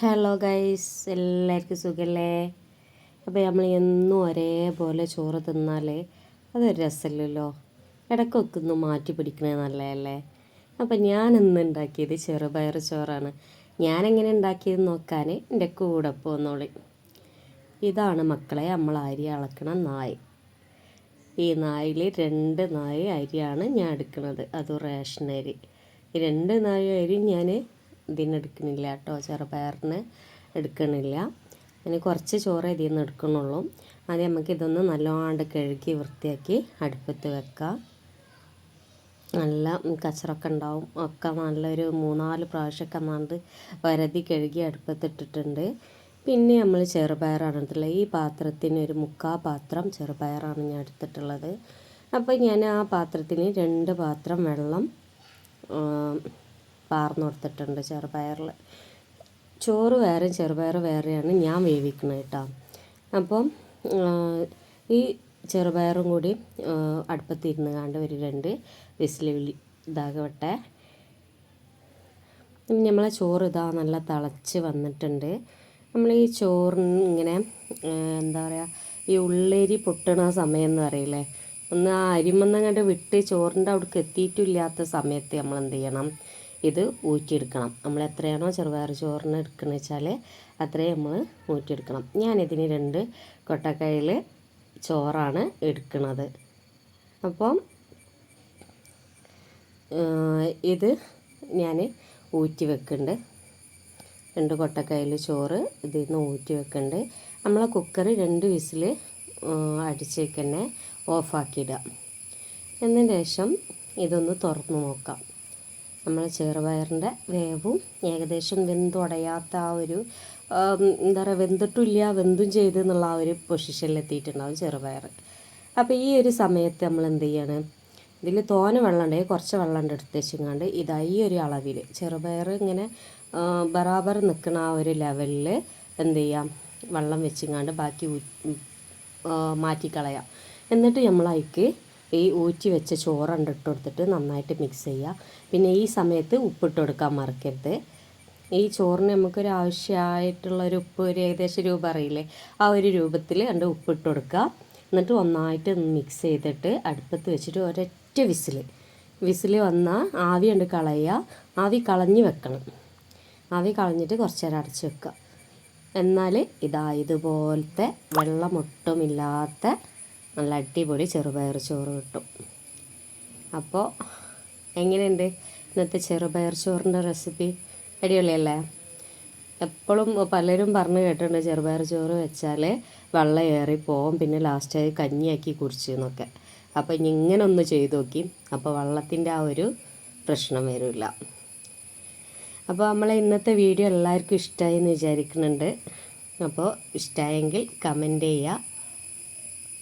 Hello guys എല്ലാവർക്കും സുഖല്ലേ? അപ്പോൾ നമ്മൾ എന്നും ഒരേപോലെ ചോറ് തിന്നാൽ അതൊരു രസമില്ലല്ലോ ഇടയ്ക്കൊക്കെ ഒന്ന് മാറ്റി പിടിക്കണേ നല്ലതല്ലേ? അപ്പോൾ ഞാൻ ഇന്ന് ഉണ്ടാക്കിയത് ചെറുപയർ ചോറാണ്. ഞാനെങ്ങനെ ഉണ്ടാക്കിയത് നോക്കാൻ എന്റെ കൂടെ പോന്നോളി. ഇതാണ് മക്കളെ നമ്മൾ അരി അളക്കണ നായ്. ഈ നായിൽ രണ്ട് നായ അരിയാണ് ഞാൻ എടുക്കുന്നത് അത് റേഷൻ അരി രണ്ട് നായ അരി ഞാൻ ഇതിനെടുക്കണില്ല കേട്ടോ ചെറുപയറിന് എടുക്കണില്ല. അതിന് കുറച്ച് ചോറ് ഇതിൽ നിന്ന് എടുക്കണുള്ളൂ. ആദ്യം നമുക്ക് ഇതൊന്ന് നല്ലോണ്ട് കഴുകി വൃത്തിയാക്കി അടുപ്പത്ത് വെക്കാം. നല്ല കച്ചറൊക്കെ ഉണ്ടാവും. ഒക്കെ നല്ലൊരു മൂന്നാൽ പ്രാവശ്യമൊക്കെ നാണ്ട് വരതി കഴുകി അടുപ്പത്തിട്ടിട്ടുണ്ട്. പിന്നെ നമ്മൾ ചെറുപയറാണ് എടുത്തിട്ടുള്ളത്. ഈ പാത്രത്തിന് ഒരു മുക്കാ പാത്രം ചെറുപയറാണ് ഞാൻ എടുത്തിട്ടുള്ളത്. അപ്പോൾ ഞാൻ ആ പാത്രത്തിന് രണ്ട് പാത്രം വെള്ളം പാർന്നു കൊടുത്തിട്ടുണ്ട് ചെറുപയറിൽ ചോറ് വേറെ ചെറുപയർ വേറെയാണ് ഞാൻ വേവിക്കുന്നത് കേട്ടോ. അപ്പം ഈ ചെറുപയറും കൂടി അടുപ്പത്തിരുന്ന് കാണ്ട് ഒരു രണ്ട് വിസിൽ ഇതാകട്ടെ. നമ്മളെ ചോറ് ഇതാ നല്ല തിളച്ച് വന്നിട്ടുണ്ട്. നമ്മൾ ഈ ചോറിന് ഇങ്ങനെ എന്താ പറയുക ഈ ഉള്ളേരി പൊട്ടണ സമയം എന്ന് പറയില്ലേ? ഒന്ന് ആ അരിമന്നങ്ങോട്ട് വിട്ട് ചോറിന്റെ അവിടേക്ക് എത്തിയിട്ടില്ലാത്ത സമയത്ത് നമ്മൾ എന്ത് ചെയ്യണം? ഇത് ഊറ്റിയെടുക്കണം. നമ്മൾ എത്രയാണോ ചെറുപയർ ചോറിന് എടുക്കുന്നത് വെച്ചാൽ അത്രയും നമ്മൾ ഊറ്റിയെടുക്കണം. ഞാനിതിന് രണ്ട് കൊട്ടക്കയിൽ ചോറാണ് എടുക്കുന്നത് അപ്പം ഇത് ഞാൻ ഊറ്റി വെക്കുന്നുണ്ട് രണ്ട് കൊട്ടക്കയിൽ ചോറ് ഇതിൽ നിന്ന് ഊറ്റി വെക്കുന്നുണ്ട് നമ്മളെ കുക്കർ രണ്ട് വിസിൽ അടിച്ചേക്കന്നെ ഓഫാക്കിയിടാം എന്നതിന് ശേഷം ഇതൊന്ന് തുറന്ന് നോക്കാം. നമ്മൾ ചെറുപയറിന്റെ വേവും ഏകദേശം വെന്തുടയാത്ത ആ ഒരു എന്താ പറയുക വെന്തിട്ടില്ല വെന്തും ചെയ്ത് എന്നുള്ള ആ ഒരു പൊസിഷനിൽ എത്തിയിട്ടുണ്ടാവും ചെറുപയർ. അപ്പോൾ ഈ ഒരു സമയത്ത് നമ്മൾ എന്ത് ചെയ്യാണ്? ഇതിൽ തോന വെള്ളം ഉണ്ടെങ്കിൽ കുറച്ച് വെള്ളം ഉണ്ട് എടുത്ത് വെച്ചിങ്ങാണ്ട് ഇതാ ഈ ഒരു അളവിൽ ചെറുപയർ ഇങ്ങനെ ബറാബർ നിൽക്കുന്ന ആ ഒരു ലെവലിൽ എന്ത് ചെയ്യാം? വെള്ളം വെച്ചിങ്ങാണ്ട് ബാക്കി മാറ്റിക്കളയാം. എന്നിട്ട് നമ്മൾ ഈ ഊറ്റി വെച്ച ചോറുണ്ട് ഇട്ട് കൊടുത്തിട്ട് നന്നായിട്ട് മിക്സ് ചെയ്യുക പിന്നെ ഈ സമയത്ത് ഉപ്പിട്ട് കൊടുക്കാൻ മറക്കരുത്. ഈ ചോറിന് നമുക്കൊരു ആവശ്യമായിട്ടുള്ളൊരു ഉപ്പ് ഒരു ഏകദേശം രൂപ അറിയില്ലേ? ആ ഒരു രൂപത്തിൽ രണ്ട് ഉപ്പിട്ട് കൊടുക്കുക എന്നിട്ട് ഒന്നായിട്ട് മിക്സ് ചെയ്തിട്ട് അടുപ്പത്ത് വെച്ചിട്ട് ഒരൊറ്റ വിസിൽ വിസിൽ വന്നാൽ ആവി കണ്ട് കളയുക ആവി കളഞ്ഞ് വെക്കണം. ആവി കളഞ്ഞിട്ട് കുറച്ച് നേരം അടച്ച് വെക്കുക എന്നാൽ ഇതാ ഇതുപോലത്തെ വെള്ളമൊട്ടുമില്ലാത്ത നല്ല അടിപൊളി ചെറുപയർ ചോറ് കിട്ടും. അപ്പോൾ എങ്ങനെയുണ്ട് ഇന്നത്തെ ചെറുപയർ ചോറിന്റെ റെസിപ്പി? അടിപൊളിയല്ലേ? എപ്പോഴും പലരും പറഞ്ഞു കേട്ടിട്ടുണ്ട് ചെറുപയർ ചോറ് വെച്ചാൽ വെള്ളം ഏറി പോവും പിന്നെ ലാസ്റ്റായി കഞ്ഞിയാക്കി കുടിച്ചു എന്നൊക്കെ. അപ്പോൾ ഇനി ഇങ്ങനെ ഒന്ന് ചെയ്ത് നോക്കി. അപ്പോൾ വെള്ളത്തിന്റെ ആ ഒരു പ്രശ്നം വരില്ല അപ്പോൾ നമ്മളെ ഇന്നത്തെ വീഡിയോ എല്ലാവർക്കും ഇഷ്ടമായി എന്ന് വിചാരിക്കുന്നുണ്ട്. അപ്പോൾ ഇഷ്ടമായെങ്കിൽ കമന്റ് ചെയ്യുക.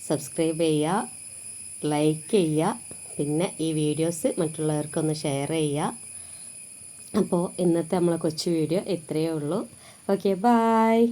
സബ്സ്ക്രൈബ് ചെയ്യുക ലൈക്ക് ചെയ്യുക പിന്നെ ഈ വീഡിയോസ് മറ്റുള്ളവർക്കൊന്ന് ഷെയർ ചെയ്യുക. അപ്പോൾ ഇന്നത്തെ നമ്മളെ കൊച്ചു വീഡിയോ ഇത്രയേ ഉള്ളൂ. Okay bye